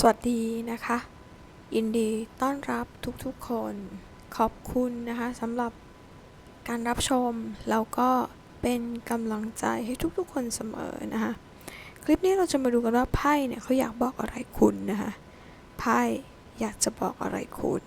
สวัสดีนะคะ ยินดีต้อนรับทุกๆคน ขอบคุณนะคะสำหรับการรับชม แล้วก็เป็นกำลังใจให้ทุกๆคนเสมอนะคะ คลิปนี้เราจะมาดูกันว่าไพ่เนี่ยเขาอยากบอกอะไรคุณนะคะไพ่อยากจะบอกอะไรคุณ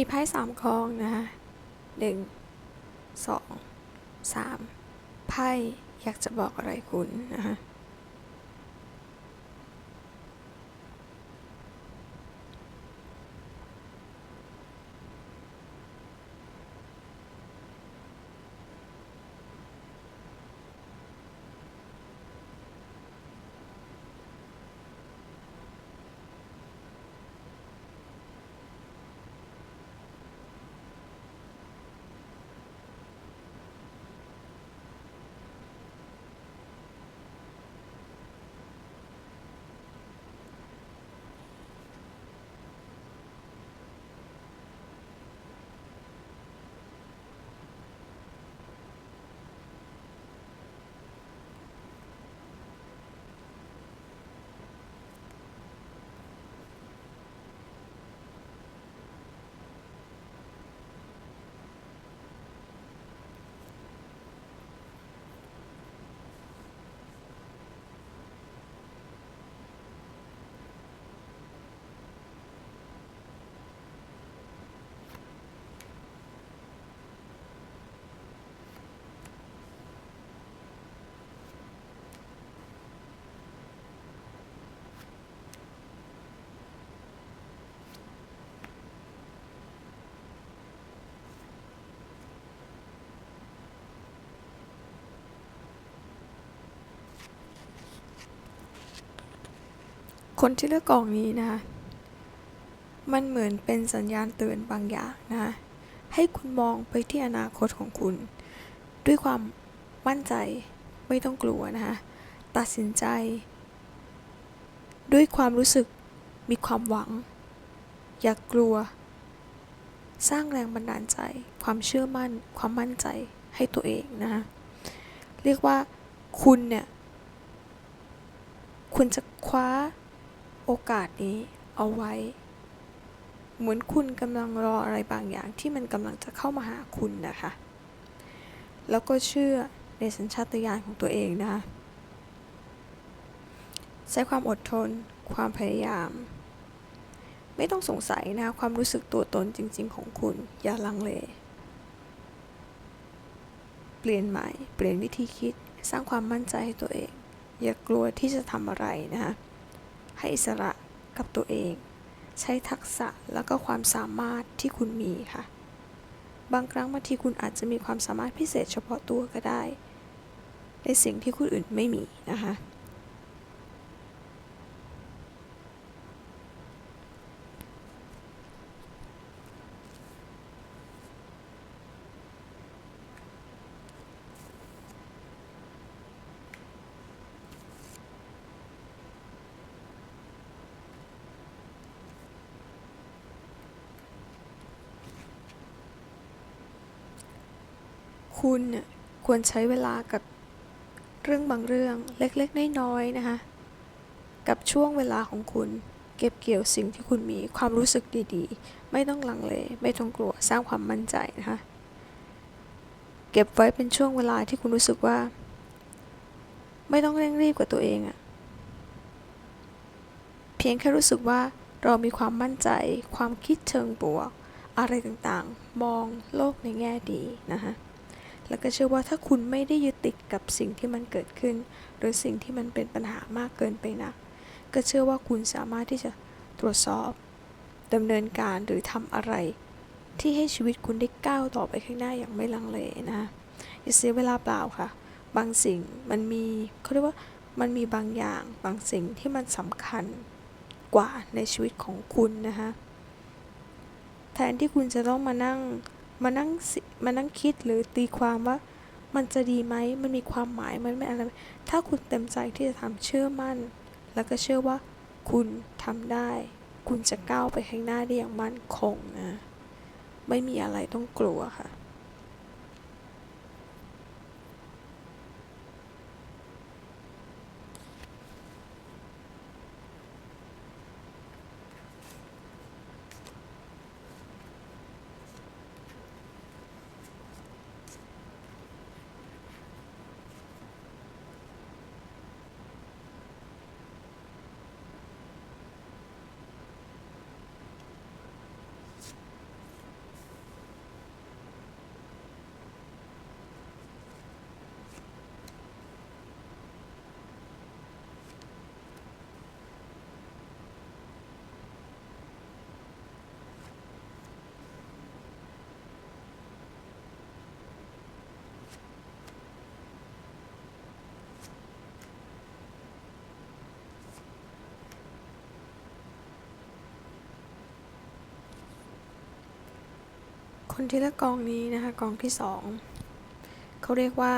มีไพ่สามกองนะคะหนึ่งสองสามไพ่อยากจะบอกอะไรคุณนะคะ คนที่เลือกกองนี้นะคะมันเหมือนเป็นสัญญาณเตือนบางอย่างนะคะให้คุณมองไปที่อนาคตของคุณ ด้วยความมั่นใจไม่ต้องกลัวนะคะ ตัดสินใจ ด้วยความรู้สึกมีความหวัง อย่ากกลัว สร้างแรงบันดาลใจ ความเชื่อมั่น ความมั่นใจให้ตัวเองนะคะเรียกว่าคุณเนี่ย คุณจะคว้า โอกาสนี้เอาไว้ เหมือนคุณกำลังรออะไรบางอย่างที่มันกำลังจะเข้ามาหาคุณนะคะ แล้วก็เชื่อในสัญชาตญาณของตัวเองนะคะใช้ความอดทน ความพยายาม ไม่ต้องสงสัยนะคะความรู้สึกตัวตนจริง ๆ ของคุณ อย่าลังเล เปลี่ยนใหม่ เปลี่ยนวิธีคิด สร้างความมั่นใจให้ตัวเอง อย่ากลัวที่จะทำอะไรนะคะ ให้อิสระกับตัวเอง ใช้ทักษะแล้วก็ความสามารถที่คุณมีค่ะ บางครั้งบางทีคุณอาจจะมีความสามารถพิเศษเฉพาะตัวก็ได้ ในสิ่งที่คนอื่นไม่มีนะคะ คุณเนี่ยควรใช้เวลากับเรื่องบางเรื่องเล็กๆน้อยๆนะคะ กับช่วงเวลาของคุณ เก็บเกี่ยวสิ่งที่คุณมีความรู้สึกดีๆ ไม่ต้องลังเล ไม่ต้องกลัวสร้างความมั่นใจนะคะ เก็บไว้เป็นช่วงเวลาที่คุณรู้สึกว่า ไม่ต้องเร่งรีบกับตัวเองอะเพียงแค่รู้สึกว่าเรามีความมั่นใจ ความคิดเชิงบวก อะไรต่างๆ มองโลกในแง่ดีนะคะ แล้วก็เชื่อว่าถ้าคุณไม่ได้ยึดติดกับสิ่งที่มันเกิดขึ้น หรือสิ่งที่มันเป็นปัญหามากเกินไปนะก็เชื่อว่าคุณสามารถที่จะตรวจสอบดำเนินการหรือทำอะไร ที่ให้ชีวิตคุณได้ก้าวต่อไปข้างหน้าอย่างไม่ลังเลนะอย่าเสียเวลาเปล่าค่ะ บางสิ่งมันมีเขาเรียกว่ามันมีบางอย่างบางสิ่งที่มันสำคัญกว่าในชีวิตของคุณนะคะแทนที่คุณจะต้องมานั่ง มานั่งสิมานั่งคิดหรือตีความว่ามันจะดีไหมมันมีความหมายมันไม่อะไร ถ้าคุณเต็มใจที่จะทำเชื่อมั่น แล้วก็เชื่อว่าคุณทำได้ คุณจะก้าวไปข้างหน้าได้อย่างมั่นคงนะ ไม่มีอะไรต้องกลัวค่ะ ค คนที่เลือกกองนี้นะคะกองที่สองเขาเรียกว่า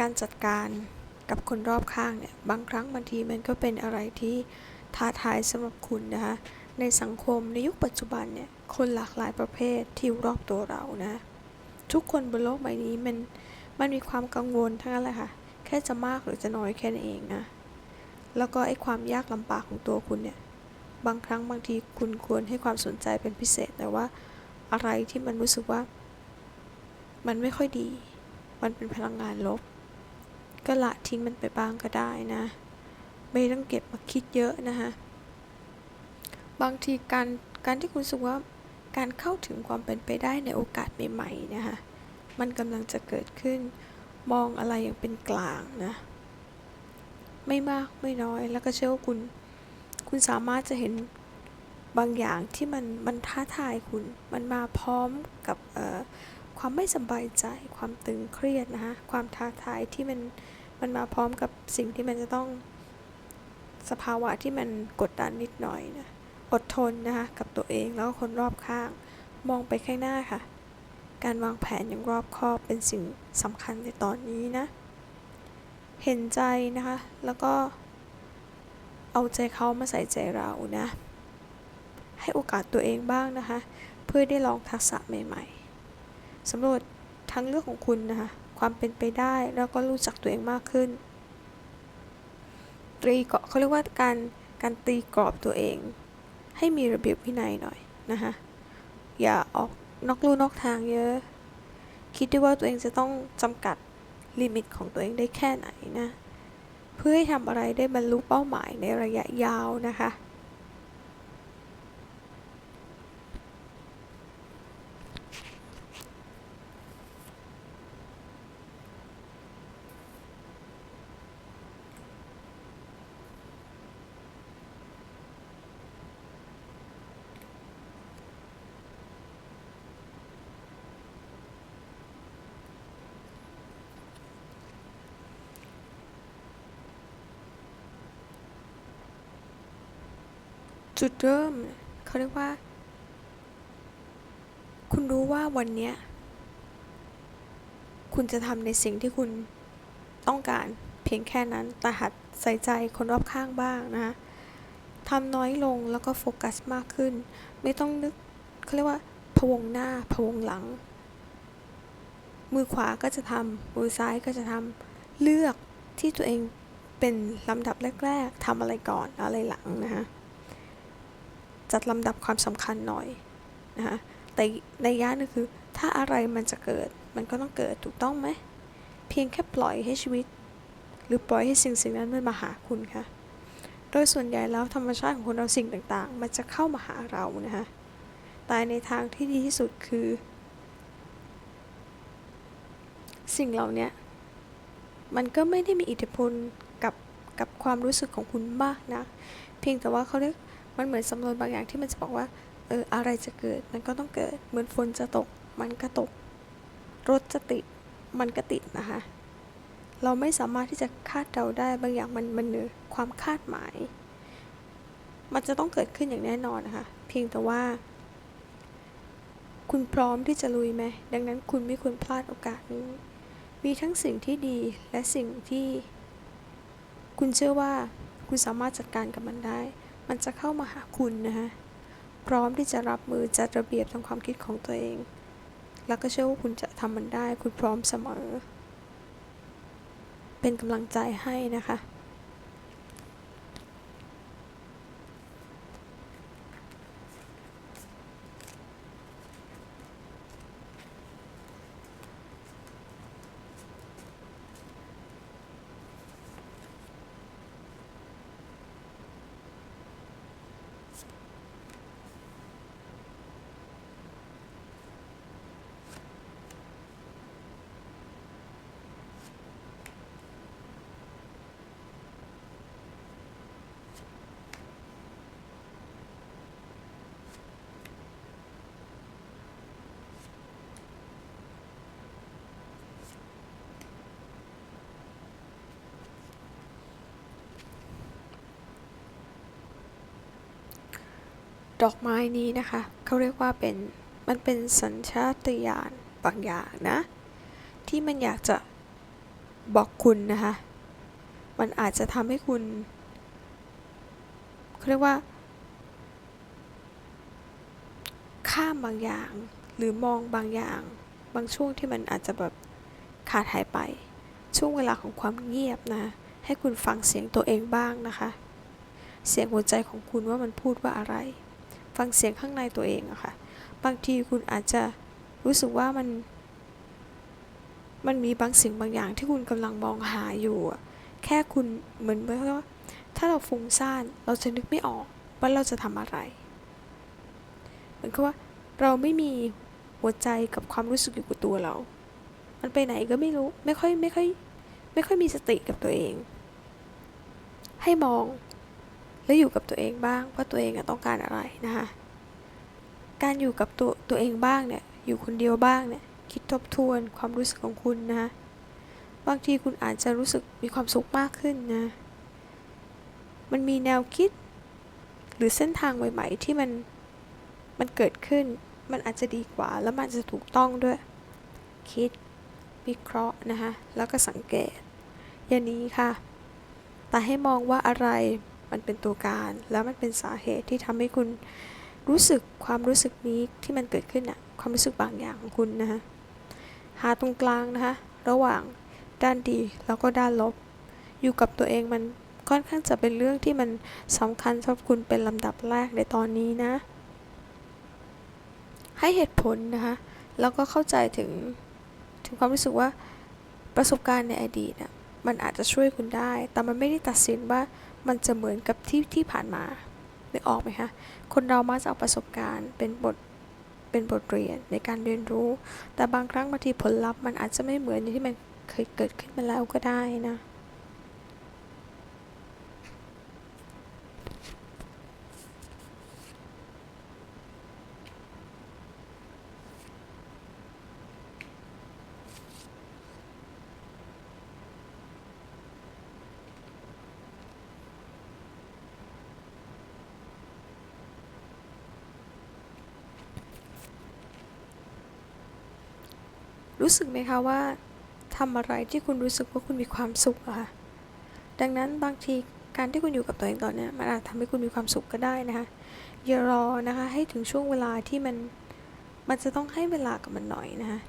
การจัดการกับคนรอบข้างเนี่ยบางครั้งบางทีมันก็เป็นอะไรที่ท้าทายสำหรับคุณนะคะในสังคมในยุคปัจจุบันเนี่ยคนหลากหลายประเภทที่อยู่รอบตัวเรานะทุกคนบนโลกใบนี้มันมันมีความกังวลทั้งนั้นแหละค่ะแค่จะมากหรือจะน้อยแค่นั้นเองนะแล้วก็ไอ้ความยากลำบากของตัวคุณเนี่ยบางครั้งบางทีคุณควรให้ความสนใจเป็นพิเศษแต่ว่า อะไรที่มันรู้สึกว่า มันไม่ค่อยดี มันเป็นพลังงานลบ ก็ละทิ้งมันไปบ้างก็ได้นะ ไม่ต้องเก็บมาคิดเยอะนะคะบางทีการการที่คุณสึกว่าการเข้าถึงความเป็นไปได้ในโอกาสใหม่ๆนะคะมันกำลังจะเกิดขึ้น มองอะไรอย่างเป็นกลางนะ ไม่มากไม่น้อยแล้วก็เชื่อว่าคุณ คุณสามารถจะเห็น บางอย่างที่มันมันท้าทายคุณ มันมาพร้อมกับความไม่สบายใจ ความตึงเครียดนะคะความท้าทายที่มันมันมาพร้อมกับสิ่งที่มันจะต้องสภาวะที่มันกดดันนิดหน่อยนะอดทนนะคะกับตัวเองแล้วก็คนรอบข้าง มองไปข้างหน้าค่ะ การวางแผนอย่างรอบคอบเป็นสิ่งสำคัญในตอนนี้นะ เห็นใจนะคะ แล้วก็เอาใจเขามาใส่ใจเรานะ ให้โอกาสตัวเองบ้างนะคะ เพื่อได้ลองทักษะใหม่ ๆสำรวจทั้งเรื่องของคุณนะคะ ความเป็นไปได้แล้วก็รู้จักตัวเองมากขึ้น ตรีเกาะเขาเรียกว่าการการตีกรอบตัวเอง ให้มีระเบียบวินัยหน่อยนะคะอย่าออกนอกลู่นอกทางเยอะ คิดด้วยว่าตัวเองจะต้องจำกัดลิมิตของตัวเองได้แค่ไหนนะ เพื่อให้ทำอะไรได้บรรลุเป้าหมายในระยะยาวนะคะ จุดเริ่มเขาเรียกว่า คุณรู้ว่าวันเนี้ย คุณจะทำในสิ่งที่คุณต้องการเพียงแค่นั้นแต่หัดใส่ใจคนรอบข้างบ้างนะคะทำน้อยลงแล้วก็โฟกัสมากขึ้น ไม่ต้องนึกเขาเรียกว่าพวงหน้าพวงหลัง มือขวาก็จะทำมือซ้ายก็จะทำเลือกที่ตัวเองเป็นลำดับแรก ๆทำอะไรก่อนอะไรหลังนะคะ จัดลำดับความสำคัญหน่อยนะคะแต่ในย่านึงคือ ถ้าอะไรมันจะเกิดมันก็ต้องเกิดถูกต้องไหม เพียงแค่ปล่อยให้ชีวิต หรือปล่อยให้สิ่งสิ่งนั้นมันมาหาคุณค่ะโดยส่วนใหญ่แล้วธรรมชาติของคนเราสิ่งต่างๆ มันจะเข้ามาหาเรานะคะแต่ในทางที่ดีที่สุดคือ สิ่งเหล่านี้มันก็ไม่ได้มีอิทธิพลกับกับความรู้สึกของคุณมากนะ เพียงแต่ว่าเขาเรียก มันเหมือนสำนวนบางอย่างที่มันจะบอกว่า เออ อะไรจะเกิด มันก็ต้องเกิด เหมือนฝนจะตก มันก็ตก รถจะติด มันก็ติดนะคะ เราไม่สามารถที่จะคาดเดาได้ บางอย่างมันมันเหนือความคาดหมาย มันจะต้องเกิดขึ้นอย่างแน่นอนนะคะ เพียงแต่ว่า คุณพร้อมที่จะลุยไหม ดังนั้นคุณไม่ควรพลาดโอกาสนี้ มีทั้งสิ่งที่ดีและสิ่งที่ คุณเชื่อว่าคุณสามารถจัดการกับมันได้ มันจะเข้ามาหาคุณนะคะพร้อมที่จะรับมือจัดระเบียบทางความคิดของตัวเอง แล้วก็เชื่อว่าคุณจะทำมันได้ คุณพร้อมเสมอ เป็นกำลังใจให้นะคะ ดอกไม้นี้นะคะเขาเรียกว่าเป็นมันเป็นสัญชาตญาณบางอย่างนะ ที่มันอยากจะบอกคุณนะคะ มันอาจจะทำให้คุณเขาเรียกว่า ข้ามบางอย่าง หรือมองบางอย่าง บางช่วงที่มันอาจจะแบบขาดหายไป ช่วงเวลาของความเงียบนะ ให้คุณฟังเสียงตัวเองบ้างนะคะ เสียงหัวใจของคุณว่ามันพูดว่าอะไร ฟังเสียงข้างในตัวเองอะค่ะ บางทีคุณอาจจะรู้สึกว่ามัน มันมีบางสิ่งบางอย่างที่คุณกำลังมองหาอยู่แค่คุณเหมือนว่าถ้าเราฟุ้งซ่านเราจะนึกไม่ออกว่าเราจะทำอะไรเหมือนกับว่าเราไม่มีหัวใจกับความรู้สึกอยู่กับตัวเรา มันไปไหนก็ไม่รู้ ไม่ค่อยไม่ค่อย ไม่ค่อยมีสติกับตัวเอง ให้มอง และอยู่กับตัวเองบ้างว่าตัวเองต้องการอะไรนะคะการอยู่กับตัวตัวเองบ้างเนี่ยอยู่คนเดียวบ้างเนี่ยคิดทบทวนความรู้สึกของคุณนะบางทีคุณอาจจะรู้สึกมีความสุขมากขึ้นนะ มันมีแนวคิด หรือเส้นทางใหม่ๆที่มันมันเกิดขึ้น มันอาจจะดีกว่า แล้วมันจะถูกต้องด้วย คิดวิเคราะห์นะคะแล้วก็สังเกต อย่างนี้ค่ะ แต่ให้มองว่าอะไร มันเป็นตัวการ แล้วมันเป็นสาเหตุที่ทำให้คุณรู้สึกความรู้สึกนี้ที่มันเกิดขึ้นอะความรู้สึกบางอย่างของคุณนะคะหาตรงกลางนะคะ ระหว่างด้านดีแล้วก็ด้านลบ อยู่กับตัวเองมันค่อนข้างจะเป็นเรื่องที่มันสำคัญสำหรับคุณเป็นลำดับแรกในตอนนี้นะ ให้เหตุผลนะคะ แล้วก็เข้าใจถึงถึงความรู้สึกว่าประสบการณ์ในอดีตอะมันอาจจะช่วยคุณได้ แต่มันไม่ได้ตัดสินว่า มันจะเหมือนกับที่ที่ผ่านมานึกออกไหมคะคนเรามักจะเอาประสบการณ์เป็นบทเป็นบทเรียนในการเรียนรู้ แต่บางครั้งบางทีผลลัพธ์มันอาจจะไม่เหมือนอย่างที่มันเคยเกิดขึ้นมาแล้วก็ได้นะ รู้สึกไหมคะว่าทำอะไรที่คุณรู้สึกว่าคุณมีความสุขอะค่ะดังนั้นบางทีการที่คุณอยู่กับตัวเองตอนนี้มันอาจทำให้คุณมีความสุขก็ได้นะคะอย่ารอนะคะให้ถึงช่วงเวลาที่มันมันจะต้องให้เวลากับมันหน่อยนะคะ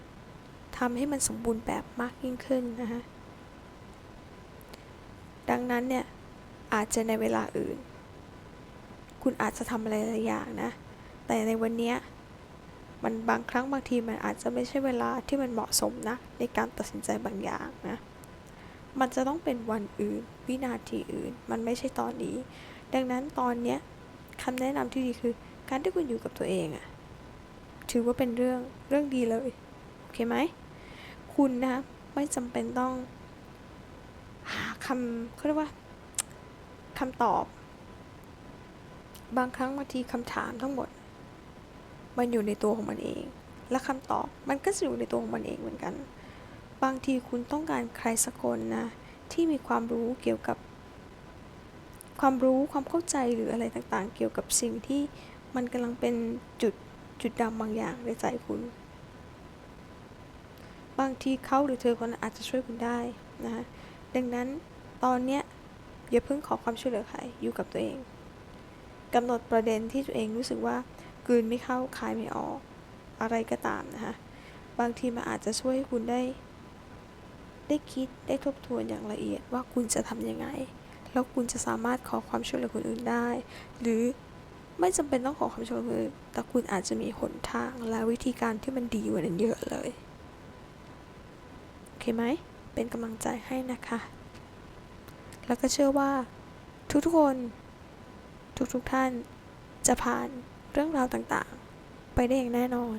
ทำให้มันสมบูรณ์แบบมากยิ่งขึ้นนะคะดังนั้นเนี่ยอาจจะในเวลาอื่น คุณอาจจะทำอะไรหลายอย่างนะ แต่ในวันเนี้ย มันบางครั้งบางทีมันอาจจะไม่ใช่เวลาที่มันเหมาะสมนะ ในการตัดสินใจบางอย่างนะ มันจะต้องเป็นวันอื่น วินาทีอื่น มันไม่ใช่ตอนนี้ ดังนั้นตอนเนี้ยคำแนะนำที่ดีคือ การที่คุณอยู่กับตัวเองอะถือว่าเป็นเรื่องเรื่องดีเลยโอเคไหมคุณนะไม่จำเป็นต้อง หาคำเขาเรียกว่าคำตอบ บางครั้งบางทีคำถามทั้งหมด มันอยู่ในตัวของมันเอง และคำตอบมันก็จะอยู่ในตัวของมันเองเหมือนกัน บางทีคุณต้องการใครสักคนนะที่มีความรู้เกี่ยวกับ ความรู้ความเข้าใจหรืออะไรต่างๆ เกี่ยวกับสิ่งที่มันกำลังเป็นจุดจุดดำบางอย่างในใจคุณ บางทีเขาหรือเธอคนนั้นอาจจะช่วยคุณได้นะดังนั้นตอนเนี้ยอย่าเพิ่งขอความช่วยเหลือใครอยู่กับตัวเองกำหนดประเด็นที่ตัวเองรู้สึกว่า กลืนไม่เข้าคายไม่ออก อะไรก็ตามนะคะ บางทีมันอาจจะช่วยให้คุณได้ ได้คิดได้ทบทวนอย่างละเอียดว่าคุณจะทำยังไง แล้วคุณจะสามารถขอความช่วยเหลือคนอื่นได้ หรือไม่จำเป็นต้องขอความช่วยเหลือแต่คุณอาจจะมีหนทางและวิธีการที่มันดีกว่านั้นเยอะเลย โอเคไหม เป็นกำลังใจให้นะคะ แล้วก็เชื่อว่าทุกๆคน ทุกๆท่านจะผ่าน เรื่องราวต่างๆ ไปได้อย่างแน่นอน